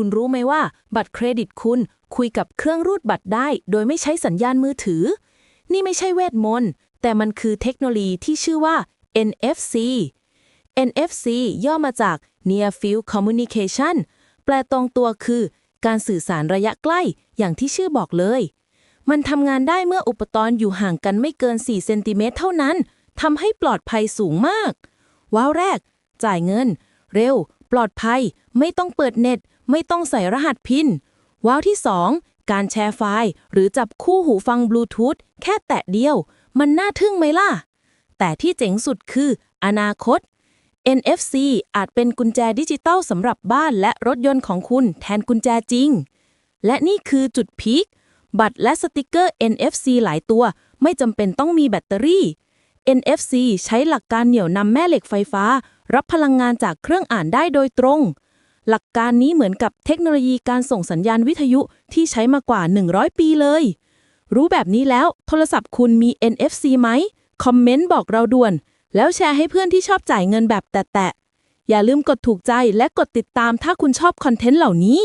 คุณรู้ไหมว่า บัตรเครดิตคุณคุยกับเครื่องรูดบัตรได้ โดยไม่ใช้สัญญาณมือถือ นี่ไม่ใช่เวทมนต์แต่มันคือเทคโนโลยีที่ชื่อว่า NFC NFC ย่อมาจาก Near Field Communication แปลตรงตัวคือ การสื่อสารระยะใกล้อย่างที่ชื่อบอกเลย มันทำงานได้เมื่ออุปกรณ์อยู่ห่างกันไม่เกิน 4 เซนติเมตรเท่านั้นทำให้ปลอดภัยสูงมาก ว้าวแรก จ่ายเงิน เร็ว ปลอดภัย ไม่ต้องเปิดเน็ต ไม่ต้องใส่รหัสพินว้าวที่ 2 การแชร์ไฟล์ หรือจับคู่หูฟังบลูทูธแค่แตะเดียว มันน่าทึ่งไหมล่ะ แต่ที่เจ๋งสุดคือ อนาคต NFC อาจเป็นกุญแจดิจิตัลสำหรับบ้านและรถยนต์ของคุณแทนกุญแจจริง และนี่คือจุดพีคบัตรและสติกเกอร์ NFC หลายตัว ไม่จำเป็นต้องมีแบตเตอรี่ NFC ใช้หลักการเหนี่ยวนำแม่เหล็กไฟฟ้า รับพลังงานจากเครื่องอ่านได้โดยตรง หลักการนี้เหมือนกับเทคโนโลยีการส่งสัญญาณวิทยุที่ใช้มากว่า 100 ปีเลย รู้แบบนี้แล้วโทรศัพท์คุณมี NFC ไหม คอมเมนต์บอกเราด่วน แล้วแชร์ให้เพื่อนที่ชอบจ่ายเงินแบบแตะๆอย่าลืมกดถูกใจและกดติดตามถ้าคุณชอบคอนเทนต์เหล่านี้